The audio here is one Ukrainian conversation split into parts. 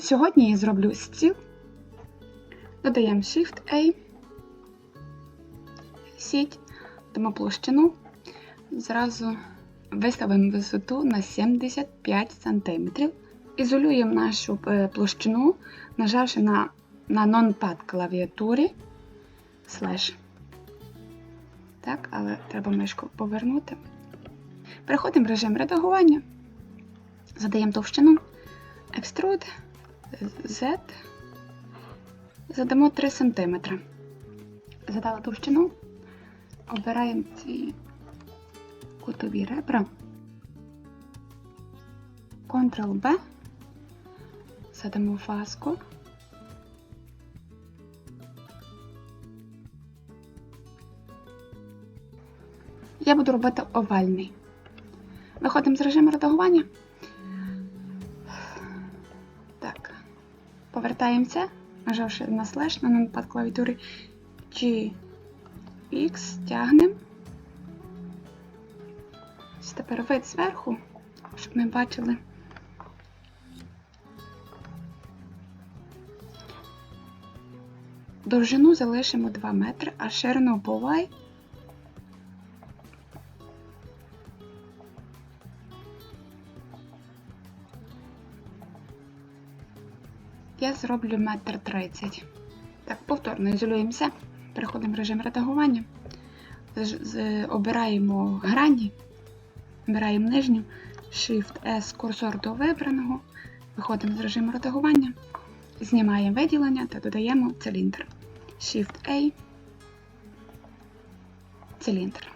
Сьогодні я зроблю стіл. Додаємо Shift-A, сіть, дамо площину, зразу виставимо висоту на 75 см. Ізолюємо нашу е, площину, нажавши на, на non-pad клавіатурі слеш. Так, але треба мишку повернути. Переходимо в режим редагування, задаємо товщину, Extrude, Z, задамо 3 см. Задала товщину, обираємо ці кутові ребра, Ctrl-B, задамо фаску. Я буду робити овальний. Виходимо з режиму редагування. Повертаємося, нажавши на слеш на нумпад клавіатури G, X, тягнемо. Ось Тепер вид зверху, щоб ми бачили. Довжину залишимо 2 метри, а ширину бувай зроблю метр тридцять. Так, повторно ізолюємося, переходимо в режим редагування, обираємо грані, обираємо нижню, Shift-S курсор до вибраного, виходимо з режиму редагування, знімаємо виділення та додаємо циліндр. Shift-A, циліндр.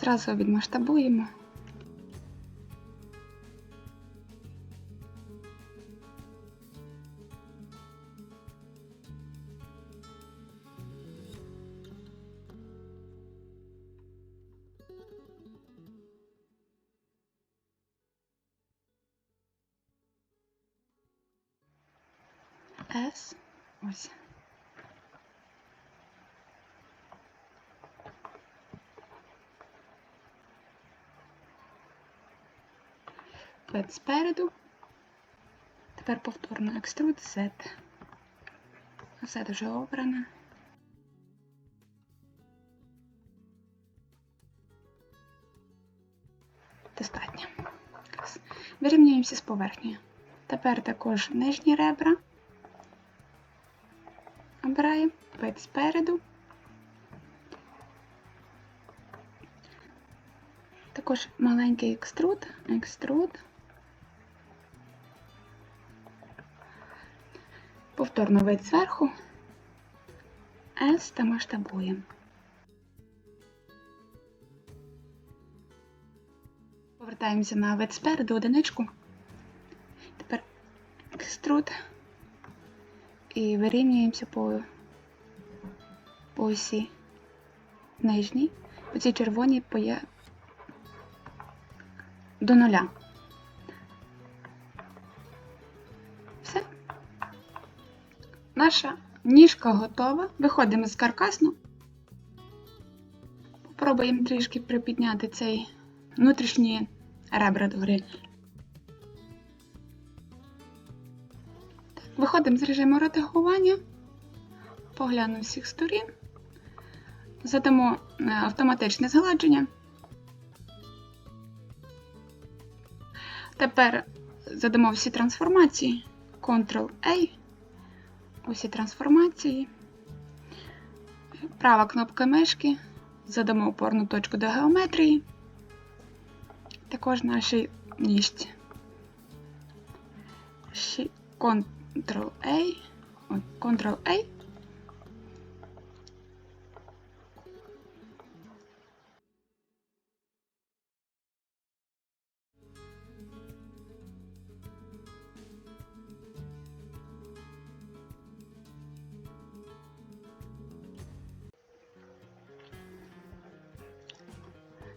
Зразу відмасштабуємо. S. Ось. Вид спереду. Тепер повторно екструд Z. Все дуже обране. Достатньо. Вирівнюємося з поверхнею. Тепер також нижні ребра. Обираємо вид спереду. Також маленький екструд, екструд. Повторно вид зверху. S та масштабуємо. Повертаємося на вид спереду одиничку. Тепер екструд і вирівнюємося по, по осі нижній. По цій червоній поє до нуля. Все. Наша ніжка готова. Виходимо з каркасну. Попробуємо трішки припідняти цей внутрішні ребра догори. Виходимо з режиму редагування, поглянемо всіх сторін, задамо е, автоматичне згладження. Тепер задамо всі трансформації, Ctrl-A, усі трансформації, права кнопка мишки, задамо опорну точку до геометрії, також нашій ніжці. Ші- Ctrl-A, Ctrl-A.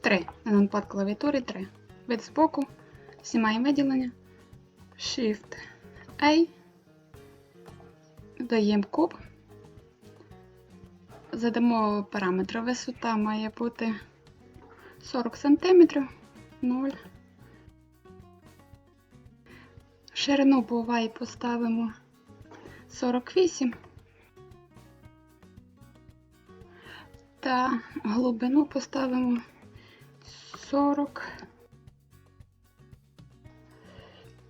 Три. На нумпад клавіатурі 3. Вид збоку. Знімаємо виділення. Shift A. Додаємо куб. Задамо параметри. Висота має бути 40 см. 0. Ширину Y поставимо 48 та глибину поставимо 40.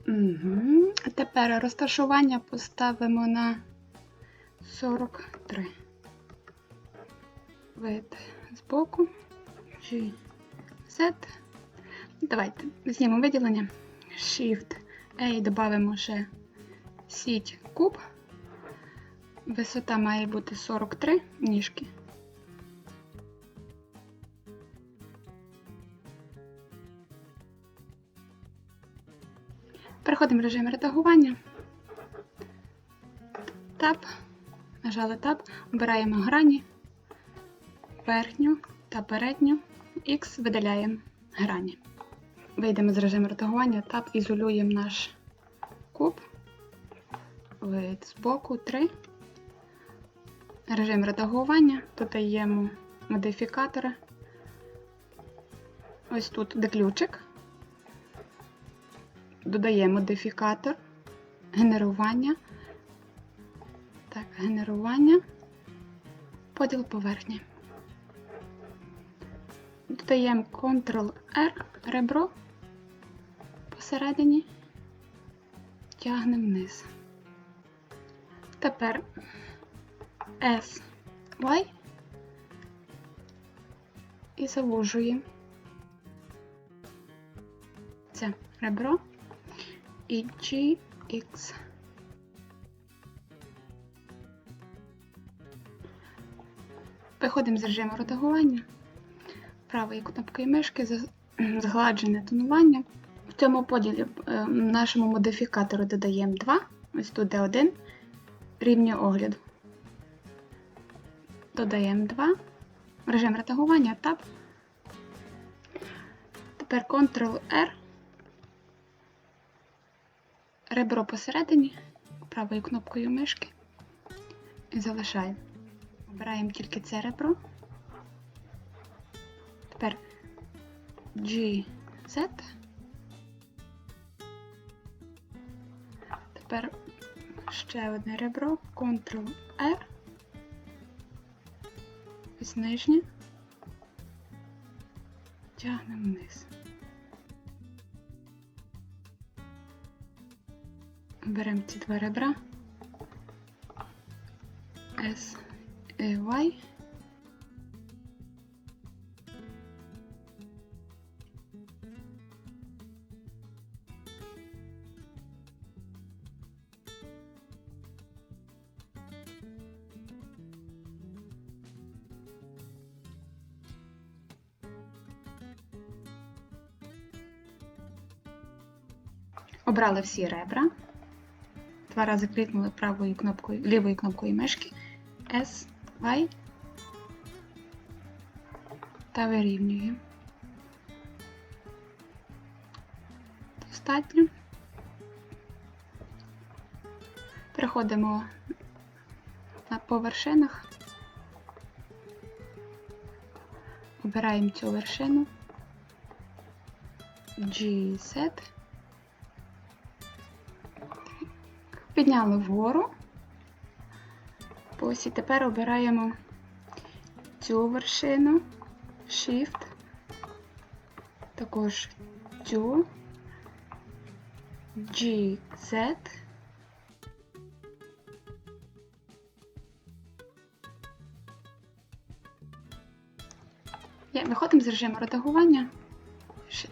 Угу. Тепер розташування поставимо на 43. Вид збоку. G, Z. Давайте знімемо виділення. Shift A додамо ще сіть куб. Висота має бути 43 ніжки. Переходимо в режим редагування. Таб. Нажали Tab, обираємо грані, верхню та передню. X видаляємо грані. Вийдемо з режиму редагування, Tab, ізолюємо наш куб. Вид збоку 3. Режим редагування. Додаємо модифікатори. Ось тут де ключик. Додаємо модифікатор, генерування. Генерування, поділ поверхні. Додаємо Ctrl-R, ребро посередині, тягнемо вниз. Тепер S, Y і завужуємо це ребро і GX. Виходимо з режиму редагування. Правою кнопкою мишки згладжене тонування. В цьому поділі е, нашому модифікатору додаємо 2, ось тут де 1 рівня огляду. Додаємо 2. Режим редагування Tab. Тепер Ctrl-R. Ребро посередині, правою кнопкою мишки і залишаємо. Обираємо тільки це ребро. Тепер G, Z. Тепер ще одне ребро, Ctrl-R. Ось нижнє. Тягнемо вниз. Беремо ці два ребра. S, Y. Обрали всі ребра. Два рази клікнули правою кнопкою, лівою кнопкою мишки S, Y та вирівнюємо. Достатньо. Переходимо на по вершинах. Обираємо цю вершину GZ. Підняли вгору. Ось і тепер обираємо цю вершину, Shift, також цю, GZ. Виходимо з режиму редагування,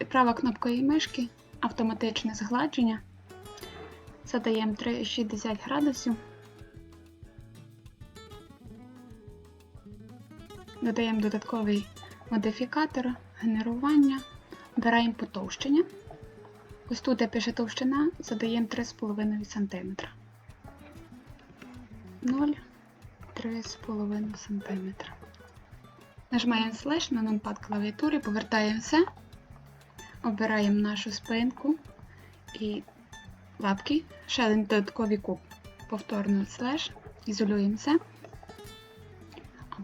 права кнопка і мишки, автоматичне згладження. Задаємо 360 градусів. Додаємо додатковий модифікатор, генерування, обираємо потовщення. Ось тут, де пише товщина, задаємо 3,5 см. 0,3,5 см. Нажимаємо слеш на нумпад клавіатури, повертаємося, обираємо нашу спинку і лапки, ще один додатковий куб. Повторно слеш, ізолюємося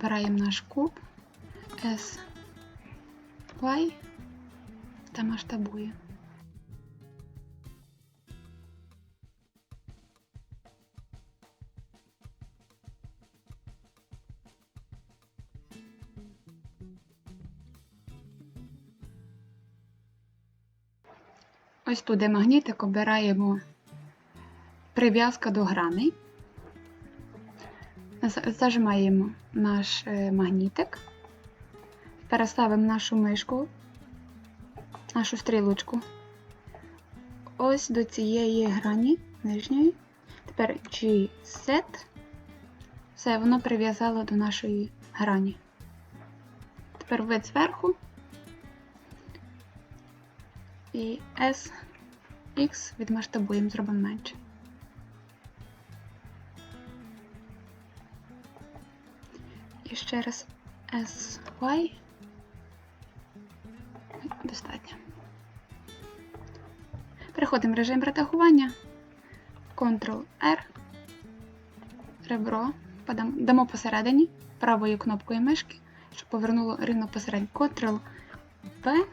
обираємо наш куб SY та масштабуємо. Ось туди магнітик обираємо прив'язка до граней. Зажимаємо наш е, магнітик, переставимо нашу мишку, нашу стрілочку ось до цієї грані нижньої. Тепер G-set. Все, воно прив'язало до нашої грані. Тепер вид зверху. І S, X відмасштабуємо, зробимо менше. І ще раз S, Y. Достатньо. Переходимо в режим редагування. Ctrl-R. Ребро. Дамо посередині правою кнопкою мишки, щоб повернуло рівно посередині. Ctrl-V.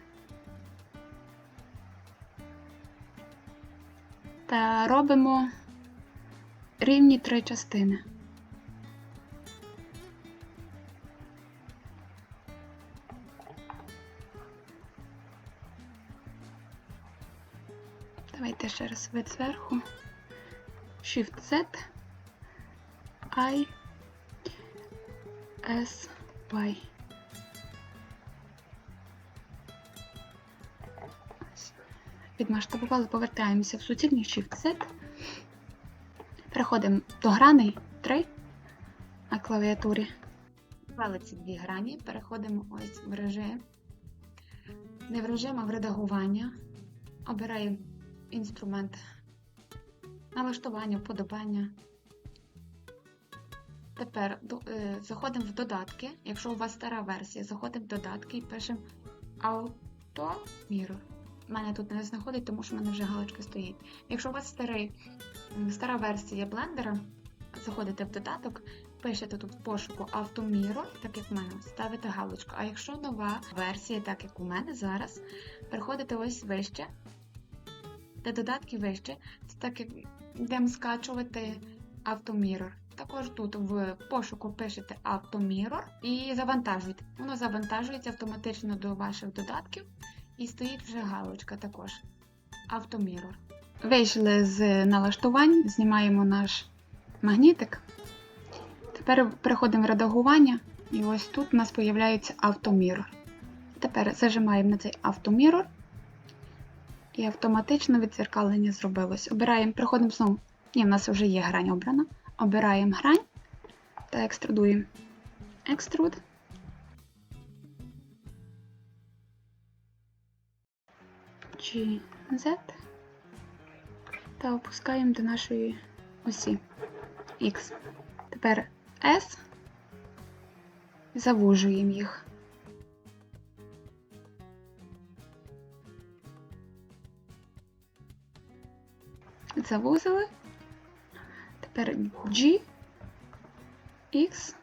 Та робимо рівні три частини. Ще раз вид зверху. Shift-Z. I. S. Y. Ось. Підмасштабували, повертаємося в суцільний Shift-Z. Переходимо до граней 3 на клавіатурі. Ввели ці дві грані, переходимо ось в режим. Не в режим, а в редагування. Обираємо інструмент налаштування, вподобання. Тепер е, заходимо в додатки. Якщо у вас стара версія, заходимо в додатки і пишемо Auto Mirror. У мене тут не знаходить, тому що в мене вже галочка стоїть. Якщо у вас старий, стара версія блендера, заходите в додаток, пишете тут в пошуку Auto Mirror, так як в мене, ставите галочку. А якщо нова версія, так як у мене зараз, переходите ось вище, де додатки вище, це так як йдемо скачувати Automirror. Також тут в пошуку пишете Automirror і завантажуєте. Воно завантажується автоматично до ваших додатків і стоїть вже галочка також. Automirror. Вийшли з налаштувань, знімаємо наш магнітик. Тепер переходимо в редагування, і ось тут у нас з'являється Automirror. Тепер зажимаємо на цей Automirror. І автоматично відзеркалення зробилось. Обираємо, переходимо знову. Ні, в нас вже є грань обрана. Обираємо грань та екструдуємо. Extrude. GZ. Та опускаємо до нашої осі X. Тепер S. Завужуємо їх. Завузили. Тепер G, X.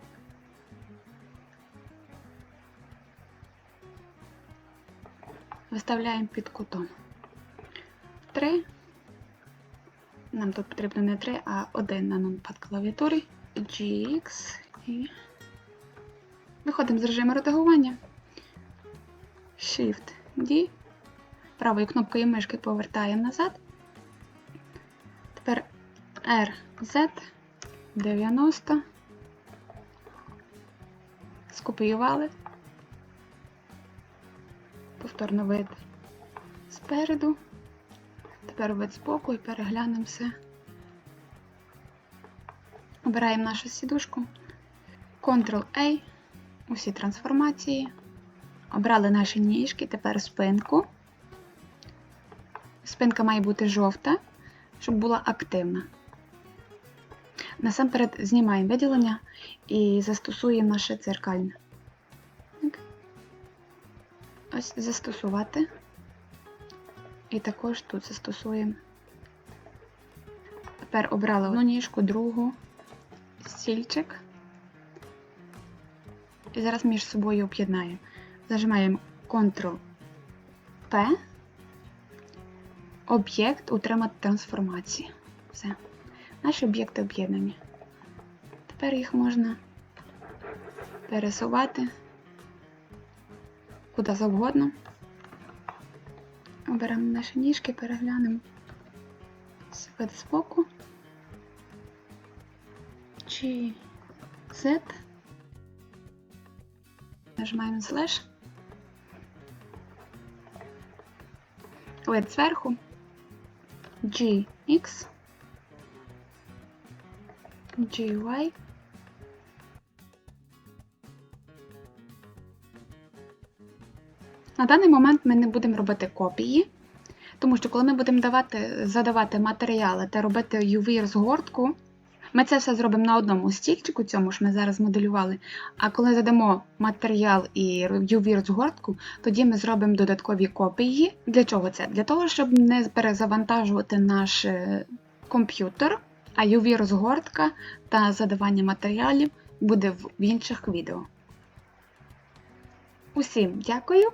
Виставляємо під кутом. 3. Нам тут потрібно не 3, а 1 на нумпад клавіатурі. GX і виходимо з режиму редагування. Shift D. Правою кнопкою мишки повертаємо назад. Тепер RZ 90. Скопіювали. Повторно вид спереду. Тепер вид збоку і переглянемо все. Обираємо нашу сідушку. Ctrl-A. Усі трансформації. Обрали наші ніжки, тепер спинку. Спинка має бути жовта щоб була активна. Насамперед знімаємо виділення і застосуємо наше дзеркальне. Ось застосувати. І також тут застосуємо. Тепер обрали одну ніжку, другу, стільчик. І зараз між собою об'єднаємо. Зажимаємо Ctrl-P об'єкт утримати трансформації. Все. Наші об'єкти об'єднані. Тепер їх можна пересувати куди завгодно. Оберемо наші ніжки, переглянемо вид збоку. G, Z. Нажимаємо слеш. Вид зверху. G, X. GY. На даний момент ми не будемо робити копії, тому що коли ми будемо давати, задавати матеріали та робити UV-розгортку, ми це все зробимо на одному стільчику, цьому ж ми зараз моделювали. А коли задамо матеріал і UV-розгортку, тоді ми зробимо додаткові копії. Для чого це? Для того, щоб не перезавантажувати наш е, комп'ютер, а UV-розгортка та задавання матеріалів буде в інших відео. Усім дякую!